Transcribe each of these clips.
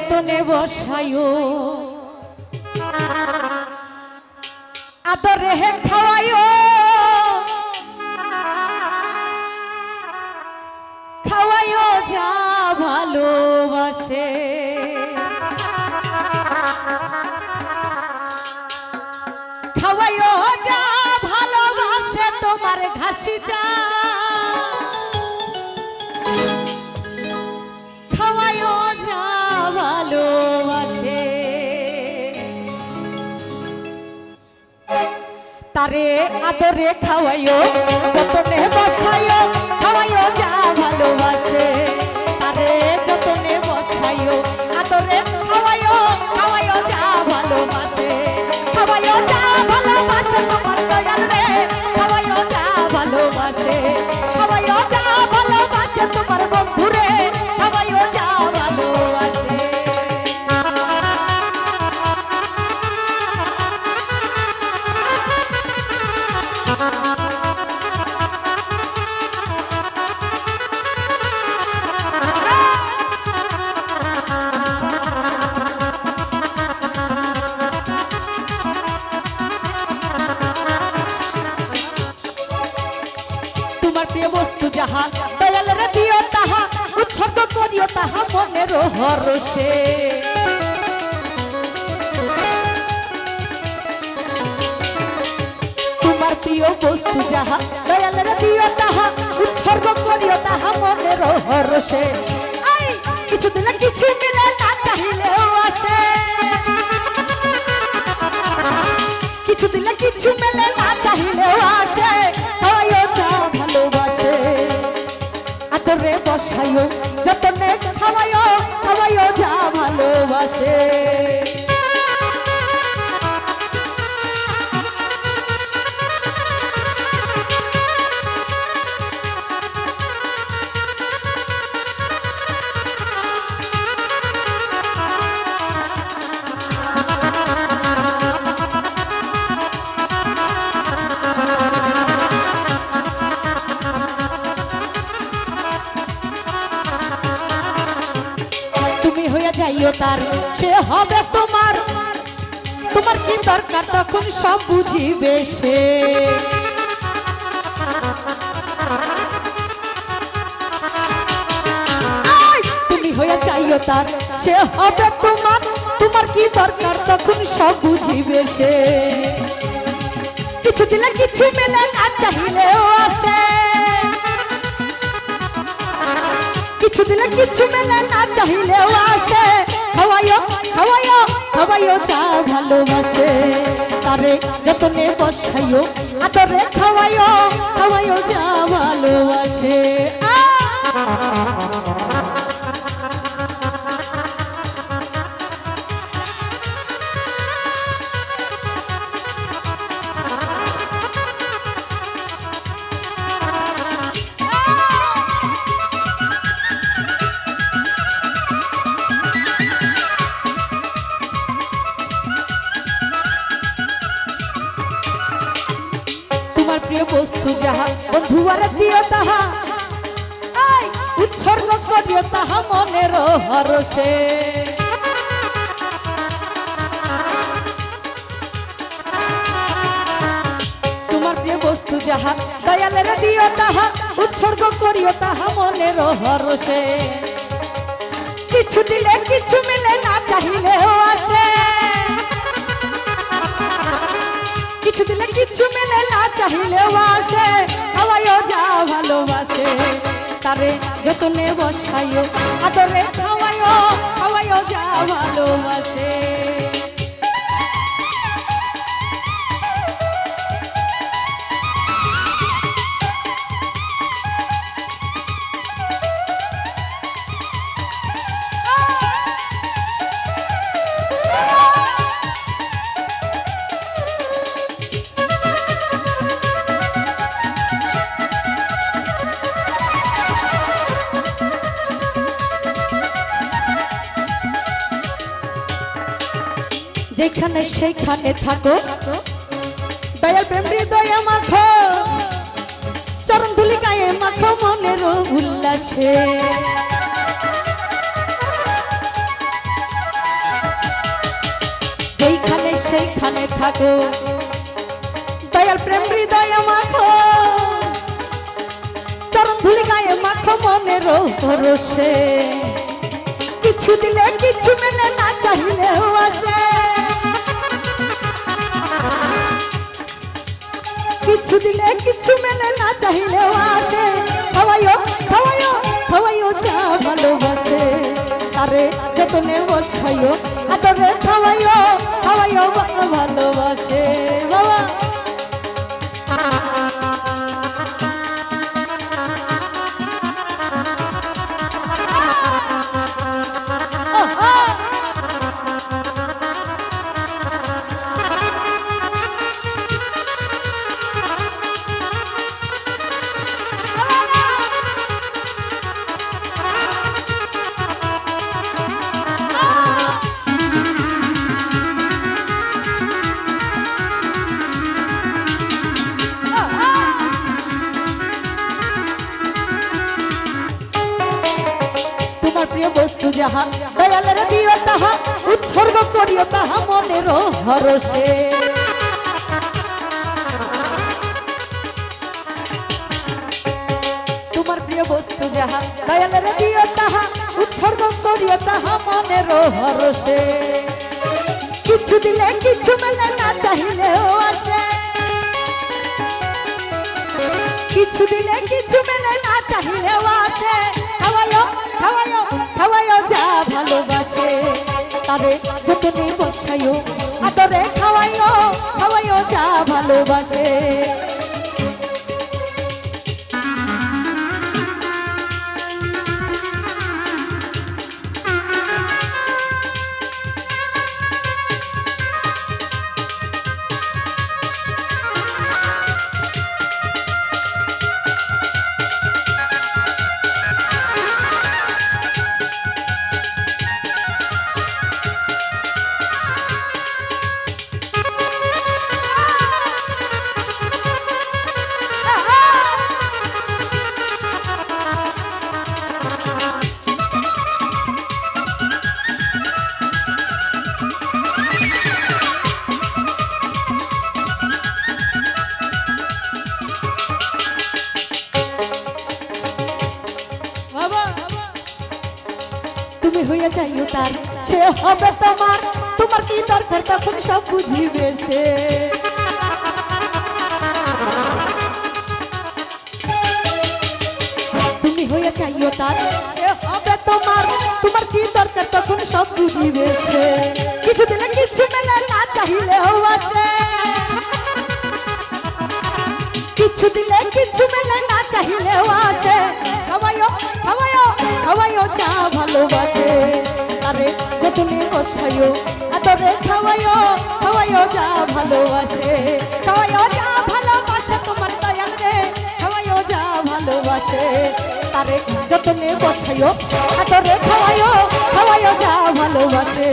যতনে বসায়ো আদরে হে খাওয়ায়ও খাওয়ায়ও যা ভালোবাসে। আদরে খাওয়াইও, যতনে বসাইও, খাওয়াইও যা ভালোবাসে। আরে, যতনে বসাইও, আদরে খাওয়াইও খাওয়াইও যা ভালোবাসে। খাওয়াইও যা ভালোবাসে তোমার দয়াল রে, খাওয়াইও যা ভালোবাসে। মনের হরসে তোমার প্রিয় বস্তু যাহা, দয়ালের দিও তাহা, উৎসর্গ করিও তাহা মনের আই কিছু দিলে কিছু মিলে না চাহিলেও আসে। কিছু দিলে কিছু মেলে হইয়া যাইও তার, সে হবে তোমার। তোমার কি দরকার তখন সব বুঝিবে সে। তুমি হইয়া যাইও তার, সে হবে তোমার। তোমার কি দরকার তখন সব বুঝিবে সে। কিছু দিলে কিছু মেলে না চাহিলেও আসে। কিছু দিলে কিছু মেলে না চাইলেও আসে। খাওয়াইও খাওয়াইও খাওয়াইও যা ভালোবাসে। তারে যতনে বসাইও, আদরে খাওয়াইও খাওয়াইও যা ভালোবাসে। আর দিও তাহা উৎসর্গ করিও তাহা মনের হরসে তোমার প্রিয় বস্তু যাহা, দয়ালের দিও তাহা, উৎসর্গ করিও তাহা মনের হরসে কিছু দিলে কিছু মিলে না চাহিলেও আসে। কিছু মেলে না চাহিলেও আসে, খাওয়াইও যা ভালোবাসে। তারে যতনে বসাইও, আদরে খাওয়াইও খাওয়াইও যা ভালোবাসে। যেখানে সেইখানে থাকো। দয়াল প্রেম, হৃদয় মাখো। চরণ ধুলি গায়ে মাখো মনের উল্লাসে। যেখানে সেইখানে থাকো। দয়াল প্রেম, হৃদয় মাখো। চরণ ধুলি গায়ে মাখো মনের রসে কিছু দিলে কিছু মেলে না চাহিলেও আসে। কিছু দিলে কিছু মেলে না চাইলেও আসে। খাওয়াইও খাওয়াইও খাওয়াইও যা ভালোবাসে। তারে যতনে বসাইও যাহা দয়ালের দিও তাহা, উৎসর্গ করিও তাহা মনের হরসে তোমার প্রিয় বস্তু যাহা দয়ালের দিও তাহা, উৎসর্গ করিও তাহা মনের হরসে কিছু দিলে কিছু মেলে না চাহিলেও আসে। কিছু দিলে কিছু মেলে তারে যতনে বসাইও আদরে খাওয়াইও খাওয়াইও যা ভালোবাসে। তুমি হইয়া যাইও তার, সে হবে তোমার। তোমার কি দরকার তখন সব বুঝিবে সে। তুমি হইয়া চাইও তার, সে হবে তোমার। যতনে বসাইও, আদরে খাওয়াইও খাওয়াইও যা ভালোবাসে খাওয়াইও যা ভালোবাসে তোমার দয়াল রে, খাওয়াইও যা ভালোবাসে তারে যতনে বসাইও, আদরে খাওয়াইও খাওয়াইও যা ভালোবাসে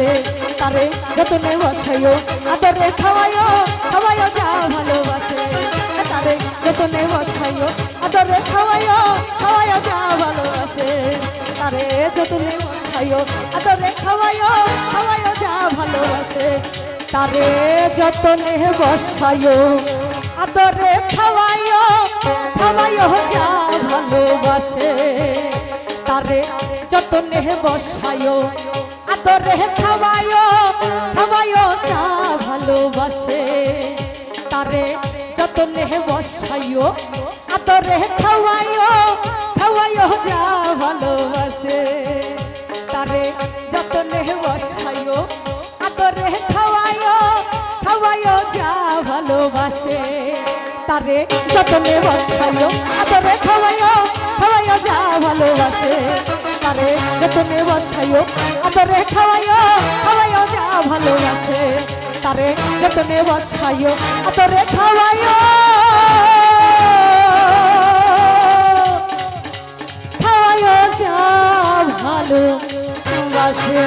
তারে যতনে বসাইও, আদরে খাওয়াইও খাওয়াইও যা ভালোবাসে তারে যতনে বসাইও, আদরে খাওয়াইও খাওয়াইও যা ভালোবাসে তারে যতনে বসাইও, আদরে খাওয়াইও খাওয়াইও যা ভালোবাসে। তারে যতনে বসাইও আদরে খাওয়াইও খাওয়াইও যা ভালোবাসে। তারে যতনে বসাইও আদরে খাওয়াইও খাওয়াইও যা ভালোবাসে। তারে যতনে বসাইও আদরে খাওয়াইও খাওয়াইও যা ভালোবাসে। লাগে যতনে বসাইও আদরে খাওয়াইও খাওয়াইও যা ভালোবাসে। আরে যতনে বসাইও আদরে খাওয়াইও খাওয়াইও যা ভালোবাসে। তারে যতনে বসাইও আদরে খাওয়াইও। খাওয়াইও যা ভালোবাসে।